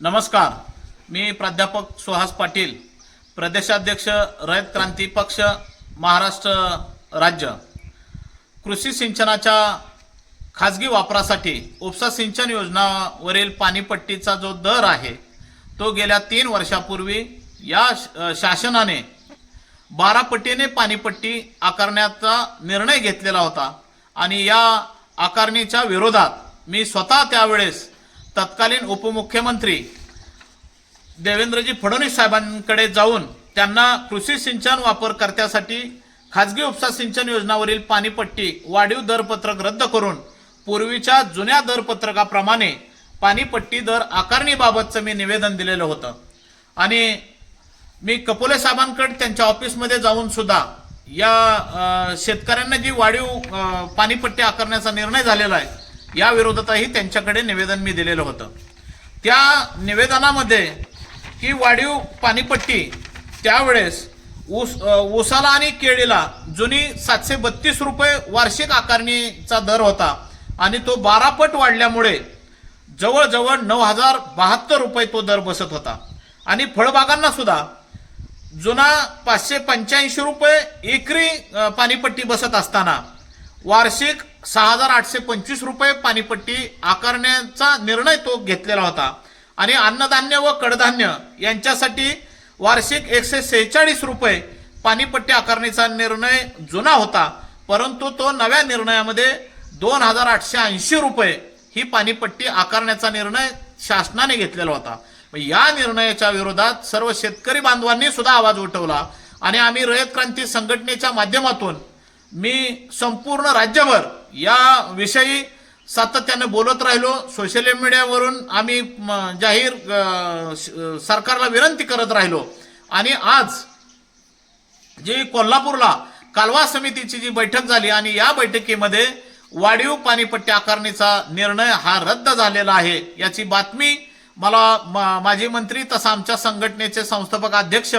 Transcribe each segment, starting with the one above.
नमस्कार. मी प्राध्यापक सुहास पाटील प्रदेशाध्यक्ष रयत क्रांती पक्ष महाराष्ट्र राज्य. कृषी सिंचनाच्या खाजगी वापरासाठी उपसा सिंचन योजनावरील पाणीपट्टीचा जो दर आहे तो गेल्या तीन वर्षापूर्वी या श- शासनाने बारा पटीने पाणीपट्टी आकारण्याचा निर्णय घेतलेला होता आणि या आकारणीच्या विरोधात मी स्वतः त्यावेळेस तत्कालीन उपमुख्यमंत्री देवेंद्रजी फडणवीस साहेबांकडे जाऊन त्यांना कृषी सिंचन वापरकर्त्यासाठी खाजगी उपसा सिंचन योजनावरील पाणीपट्टी वाढीव दरपत्रक रद्द करून पूर्वीच्या जुन्या दरपत्रकाप्रमाणे पाणीपट्टी दर आकारणीबाबतचं मी निवेदन दिलेलं होतं. आणि मी कपोले साहेबांकडे त्यांच्या ऑफिसमध्ये जाऊन सुद्धा या शेतकऱ्यांना जी वाढीव पाणीपट्टी आकारण्याचा निर्णय झालेला आहे या विरोधातही त्यांच्याकडे निवेदन मी दिलेलं होतं. त्या निवेदनामध्ये ही वाढीव पाणीपट्टी त्यावेळेस ऊस अ, ऊसाला आणि केळीला जुनी सातशे बत्तीस रुपये वार्षिक आकारणीचा दर होता आणि तो बारापट वाढल्यामुळे जवळजवळ नऊ हजार बहात्तर रुपये तो दर बसत होता. आणि फळबागांना सुद्धा जुना पाचशे पंच्याऐंशी रुपये एकरी पाणीपट्टी बसत असताना वार्षिक सहा हजार आठशे पंचवीस रुपये पाणीपट्टी आकारण्याचा निर्णय तो घेतलेला होता. आणि अन्नधान्य व कडधान्य यांच्यासाठी वार्षिक एकशे सेहेचाळीस रुपये पाणीपट्टी आकारणीचा निर्णय जुना होता. परंतु तो नव्या निर्णयामध्ये दोन हजार आठशे ऐंशी रुपये ही पाणीपट्टी आकारण्याचा निर्णय शासनाने घेतलेला होता. मग या निर्णयाच्या विरोधात सर्व शेतकरी बांधवांनी सुद्धा आवाज उठवला. आणि आम्ही रयत क्रांती संघटनेच्या माध्यमातून मी संपूर्ण राज्यभर या विषयी सातत्याने बोलत राहिलो. सोशल मीडियावरून आम्ही जाहीर सरकारला विनंती करत राहिलो. आणि आज जी कोल्हापूरला कालवा समितीची जी बैठक झाली आणि या बैठकीमध्ये वाढीव पाणीपट्टी आकारणीचा निर्णय हा रद्द झालेला आहे याची बातमी मला म- माजी मंत्री तसा आमच्या संघटनेचे संस्थापक अध्यक्ष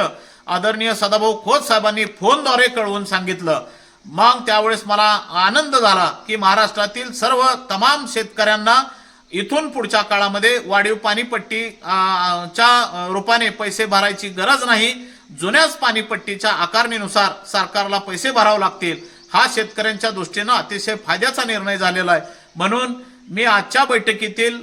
आदरणीय सदाभाऊ खोत साहेबांनी फोनद्वारे कळवून सांगितलं. मग त्यावेळेस मला आनंद झाला की महाराष्ट्रातील सर्व तमाम शेतकऱ्यांना इथून पुढच्या काळामध्ये वाढीव पाणीपट्टी च्या रूपाने पैसे भरायची गरज नाही. जुन्याच पाणीपट्टीच्या आकारणीनुसार सरकारला पैसे भरावे लागतील. हा शेतकऱ्यांच्या दृष्टीनं अतिशय फायद्याचा निर्णय झालेला आहे. म्हणून मी आजच्या बैठकीतील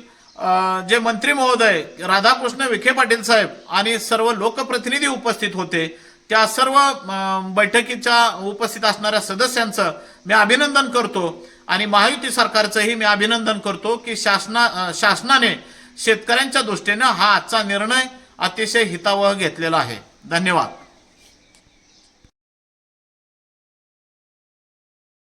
जे मंत्री महोदय राधाकृष्ण विखे पाटील साहेब आणि सर्व लोकप्रतिनिधी उपस्थित होते. त्या सर्व बैठकीच्या उपस्थित असणाऱ्या सदस्यांचं मी अभिनंदन करतो. आणि महायुती सरकारचंही मी अभिनंदन करतो की शासना शासनाने शेतकऱ्यांच्या दृष्टीनं हा आजचा निर्णय अतिशय हितावह घेतलेला आहे. धन्यवाद.